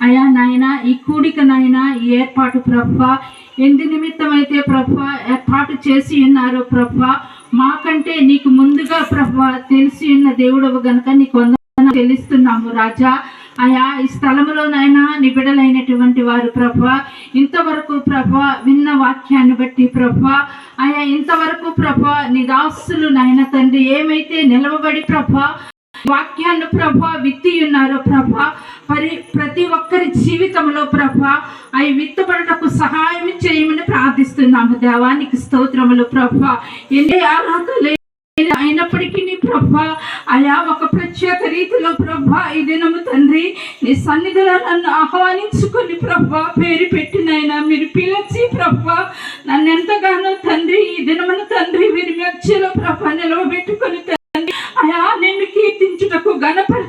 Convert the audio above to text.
అయా నాయన ఈ కూడిక నాయన ఈ ఏర్పాటు ప్రభ ఎందు నిమిత్తమైతే ప్రభ ఏర్పాటు చేసి ఉన్నారు ప్రభ మాకంటే నీకు ముందుగా ప్రభ తెలిసి ఉన్న దేవుడవు గనుక నీకు వందనాలు తెలుస్తున్నాము రాజా. అయా ఈ స్థలంలోనైనా నిబిడలైనటువంటి వారు ప్రభ ఇంతవరకు ప్రభ విన్న వాక్యాన్ని బట్టి ప్రభ అయా ఇంతవరకు ప్రభ నిదాసులు నాయన తండ్రి ఏమైతే నిలవబడి ప్రభ వాక్యాన్ని ప్రభ విత్తి ఉన్నారో ప్రభ మరి ప్రతి ఒక్కరి జీవితంలో ప్రభా అవి విత్తబడటకు సహాయం చేయమని ప్రార్థిస్తున్నాము. దేవానికి స్తోత్రములు ప్రభా. ఎన్ని అర్హత అయినప్పటికీ నీ ప్రభా అయా ఒక ప్రత్యేక రీతిలో ప్రభ ఈ దినము తండ్రి నీ సన్నిధిలో నన్ను ఆహ్వానించుకొని ప్రభా పేరు పెట్టినైనా మీరు పిలిచి ప్రభ నన్ను ఎంతగానో తండ్రి ఈ దినమున తండ్రి వీరి మధ్యలో ప్రభా నిలవబెట్టుకొని తండ్రి అయా నిన్ను కీర్తించుటకు గణపతి